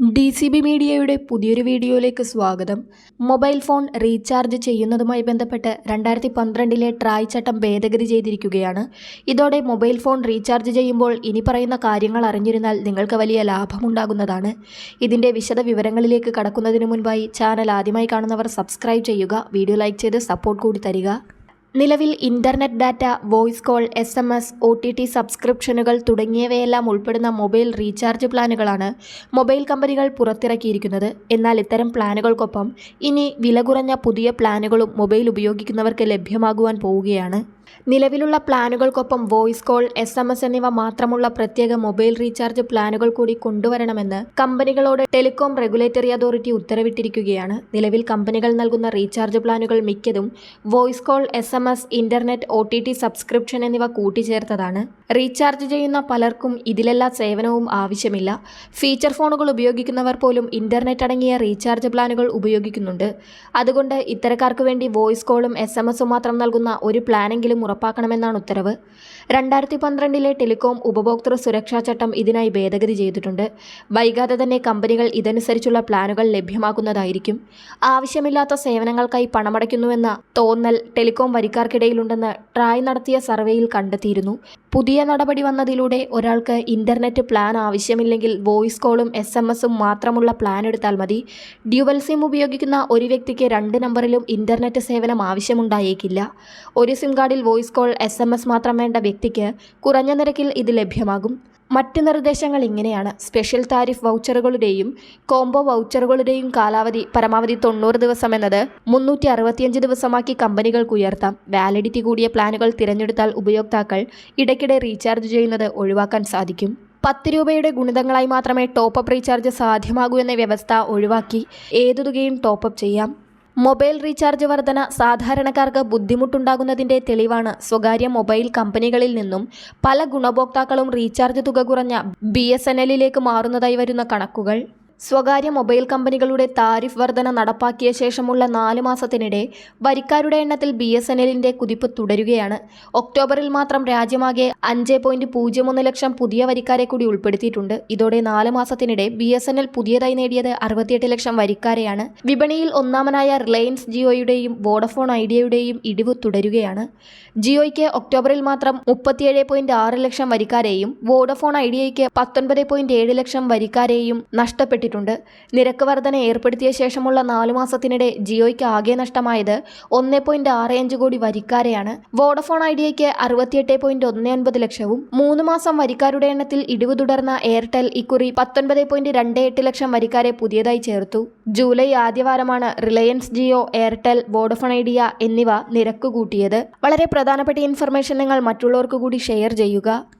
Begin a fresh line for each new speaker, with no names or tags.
D C B മീഡിയയുടെ പുതിയൊരു വീഡിയോയിലേക്ക് സ്വാഗതം. മൊബൈൽ ഫോൺ റീചാർജ് ചെയ്യുന്നതുമായി ബന്ധപ്പെട്ട് രണ്ടായിരത്തി പന്ത്രണ്ടിലെ ട്രായ് ചട്ടം ഭേദഗതി ചെയ്തിരിക്കുകയാണ്. ഇതോടെ മൊബൈൽ ഫോൺ റീചാർജ് ചെയ്യുമ്പോൾ ഇനി പറയുന്ന കാര്യങ്ങൾ അറിഞ്ഞിരുന്നാൽ നിങ്ങൾക്ക് വലിയ ലാഭമുണ്ടാകുന്നതാണ്. ഇതിന്റെ വിശദ വിവരങ്ങളിലേക്ക് കടക്കുന്നതിന് മുൻപായി ചാനൽ ആദ്യമായി കാണുന്നവർ സബ്സ്ക്രൈബ് ചെയ്യുക വീഡിയോ ലൈക്ക് ചെയ്ത് സപ്പോർട്ട് കൂടി തരിക. നിലവിൽ internet data voice call S M S O T T സബ്സ്ക്രിപ്ഷനുകൾ തുടങ്ങിയവയെല്ലാം ഉൾപ്പെടുന്ന മൊബൈൽ റീചാർജ് പ്ലാനുകളാണ് മൊബൈൽ കമ്പനികൾ പുറത്തിറക്കിയിരിക്കുന്നത്. എന്നാൽ ഇത്തരം പ്ലാനുകൾക്കൊപ്പം ഇനി വില കുറഞ്ഞ പുതിയ പ്ലാനുകളും മൊബൈൽ ഉപയോഗിക്കുന്നവർക്ക് ലഭ്യമാകുവാൻ പോവുകയാണ്. നിലവിലുള്ള പ്ലാനുകൾക്കൊപ്പം voice call S M S എന്നിവ മാത്രമുള്ള പ്രത്യേക മൊബൈൽ റീചാർജ് പ്ലാനുകൾ കൂടി കൊണ്ടുവരണമെന്ന് കമ്പനികളോട് ടെലികോം റെഗുലേറ്ററി അതോറിറ്റി ഉത്തരവിട്ടിരിക്കുകയാണ്. നിലവിൽ കമ്പനികൾ നൽകുന്ന റീചാർജ് പ്ലാനുകൾ മിക്കതും voice call S M S internet O T T subscription എന്നിവ കൂട്ടിച്ചേർത്തതാണ്. റീചാർജ് ചെയ്യുന്ന പലർക്കും ഇതിലെല്ലാ സേവനവും ആവശ്യമില്ല. ഫീച്ചർ ഫോണുകൾ ഉപയോഗിക്കുന്നവർ പോലും ഇന്റർനെറ്റ് അടങ്ങിയ റീചാർജ് പ്ലാനുകൾ ഉപയോഗിക്കുന്നുണ്ട്. അതുകൊണ്ട് ഇത്തരക്കാർക്ക് വേണ്ടി വോയിസ് കോളും എസ് മാത്രം നൽകുന്ന ഒരു പ്ലാനെങ്കിലും ഉറപ്പാക്കണമെന്നാണ് ഉത്തരവ്. രണ്ടായിരത്തി പന്ത്രണ്ടിലെ ടെലികോം ഉപഭോക്തൃ സുരക്ഷാ ചട്ടം ഇതിനായി ഭേദഗതി ചെയ്തിട്ടുണ്ട്. വൈകാതെ തന്നെ കമ്പനികൾ ഇതനുസരിച്ചുള്ള പ്ലാനുകൾ ലഭ്യമാക്കുന്നതായിരിക്കും. ആവശ്യമില്ലാത്ത സേവനങ്ങൾക്കായി പണമടയ്ക്കുന്നുവെന്ന തോന്നൽ ടെലികോം വരിക്കാർക്കിടയിലുണ്ടെന്ന് ട്രായ് നടത്തിയ സർവേയിൽ കണ്ടെത്തിയിരുന്നു. പുതിയ നടപടി വന്നതിലൂടെ ഒരാൾക്ക് ഇന്റർനെറ്റ് പ്ലാൻ ആവശ്യമില്ലെങ്കിൽ വോയിസ് കോളും എസ് എം എസും മാത്രമുള്ള പ്ലാൻ എടുത്താൽ മതി. ഡ്യുവൽ സിം ഉപയോഗിക്കുന്ന ഒരു വ്യക്തിക്ക് രണ്ട് നമ്പറിലും ഇന്റർനെറ്റ് സേവനം ആവശ്യമുണ്ടായേക്കില്ല. ഒരു സിം കാർഡിൽ voice call S M S മാത്രം വേണ്ട വ്യക്തിക്ക് കുറഞ്ഞ നിരക്കിൽ ഇത് ലഭ്യമാകും. മറ്റ് നിർദ്ദേശങ്ങൾ ഇങ്ങനെയാണ്. സ്പെഷ്യൽ താരിഫ് വൗച്ചറുകളുടെയും കോംബോ വൗച്ചറുകളുടെയും കാലാവധി പരമാവധി തൊണ്ണൂറ് ദിവസം എന്നത് മുന്നൂറ്റി അറുപത്തിയഞ്ച് ദിവസമാക്കി കമ്പനികൾക്ക് ഉയർത്താം. വാലിഡിറ്റി കൂടിയ പ്ലാനുകൾ തിരഞ്ഞെടുത്താൽ ഉപയോക്താക്കൾ ഇടയ്ക്കിടെ റീചാർജ് ചെയ്യുന്നത് ഒഴിവാക്കാൻ സാധിക്കും. പത്ത് രൂപയുടെ ഗുണിതങ്ങളായി മാത്രമേ ടോപ്പ് അപ്പ് റീചാർജ് സാധ്യമാകൂ എന്ന വ്യവസ്ഥ ഒഴിവാക്കി ഏതു തുകയും ടോപ്പ് അപ്പ് ചെയ്യാം. മൊബൈൽ റീചാർജ് വർധന സാധാരണക്കാർക്ക് ബുദ്ധിമുട്ടുണ്ടാകുന്നതിന്റെ തെളിവാണ് സ്വകാര്യ മൊബൈൽ കമ്പനികളിൽ നിന്നും പല ഗുണഭോക്താക്കളും റീചാർജ് തുക കുറഞ്ഞ ബി മാറുന്നതായി വരുന്ന കണക്കുകൾ. സ്വകാര്യ മൊബൈൽ കമ്പനികളുടെ താരിഫ് വർധന നടപ്പാക്കിയ ശേഷമുള്ള നാല് മാസത്തിനിടെ വരിക്കാരുടെ എണ്ണത്തിൽ ബി എസ് എൻ എല്ലിന്റെ കുതിപ്പ് തുടരുകയാണ്. ഒക്ടോബറിൽ മാത്രം രാജ്യമാകെ അഞ്ച് പോയിന്റ് പൂജ്യം ഒന്ന് ലക്ഷം പുതിയ വരിക്കാരെ കൂടി ഉൾപ്പെടുത്തിയിട്ടുണ്ട്. ഇതോടെ നാല് മാസത്തിനിടെ ബി എസ് എൻ എൽ പുതിയതായി നേടിയത് അറുപത്തിയെട്ട് ലക്ഷം വരിക്കാരെയാണ്. വിപണിയിൽ ഒന്നാമനായ റിലയൻസ് ജിയോയുടെയും വോഡഫോൺ ഐഡിയയുടെയും ഇടിവ് തുടരുകയാണ്. ജിയോയ്ക്ക് ഒക്ടോബറിൽ മാത്രം മുപ്പത്തിയേഴ് പോയിന്റ് ആറ് ലക്ഷം വരിക്കാരെയും വോഡഫോൺ ഐഡിയയ്ക്ക് പത്തൊൻപത് പോയിന്റ് ഏഴ് ലക്ഷം വരിക്കാരെയും നഷ്ടപ്പെട്ടിട്ടുണ്ട്. നിരക്ക് വർധന ഏർപ്പെടുത്തിയ ശേഷമുള്ള നാലു മാസത്തിനിടെ ജിയോയ്ക്ക് ആകെ നഷ്ടമായത് ഒന്ന് പോയിന്റ് ആറ് അഞ്ച് കോടി വരിക്കാരെയാണ്. വോഡഫോൺ ഐഡിയയ്ക്ക് അറുപത്തിയെട്ട് പോയിന്റ് ഒന്ന് ഒൻപത് ലക്ഷവും മൂന്ന് മാസം വരിക്കാരുടെ എണ്ണത്തിൽ ഇടിവ് തുടർന്ന എയർടെൽ ഇക്കുറി പത്തൊൻപത് പോയിന്റ് രണ്ട് എട്ട് ലക്ഷം വരിക്കാരെ പുതിയതായി ചേർത്തു. July ആദ്യവാരമാണ് Reliance Jio Airtel Vodafone Idea എന്നിവ നിരക്ക് കൂട്ടിയത്. വളരെ പ്രധാനപ്പെട്ട ഇൻഫർമേഷൻ നിങ്ങൾ മറ്റുള്ളവർക്ക് കൂടി ഷെയർ ചെയ്യുക.